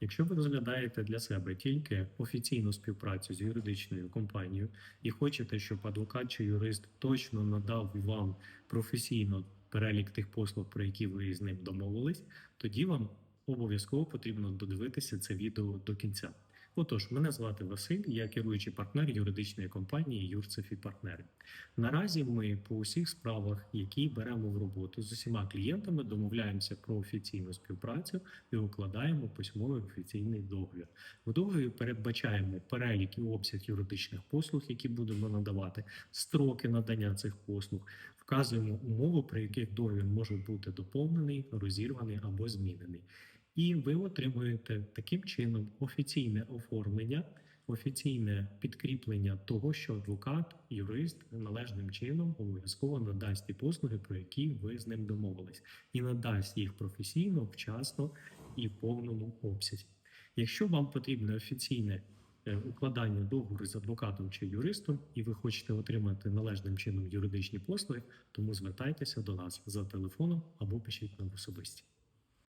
Якщо ви розглядаєте для себе тільки офіційну співпрацю з юридичною компанією і хочете, щоб адвокат чи юрист точно надав вам професійно перелік тих послуг, про які ви з ним домовились, тоді вам обов'язково потрібно додивитися це відео до кінця. Отож, мене звати Василь, я керуючий партнер юридичної компанії Юрцев і партнери. Наразі ми по усіх справах, які беремо в роботу з усіма клієнтами, домовляємося про офіційну співпрацю і укладаємо письмовий офіційний договір. В договорі передбачаємо перелік і обсяг юридичних послуг, які будемо надавати, строки надання цих послуг, вказуємо умови, при яких договір може бути доповнений, розірваний або змінений. І ви отримуєте таким чином офіційне оформлення, офіційне підкріплення того, що адвокат, юрист належним чином обов'язково надасть ті послуги, про які ви з ним домовились, і надасть їх професійно, вчасно і в повному обсязі. Якщо вам потрібне офіційне е, укладання договору з адвокатом чи юристом, і ви хочете отримати належним чином юридичні послуги, тому звертайтеся до нас за телефоном або пишіть нам особисті.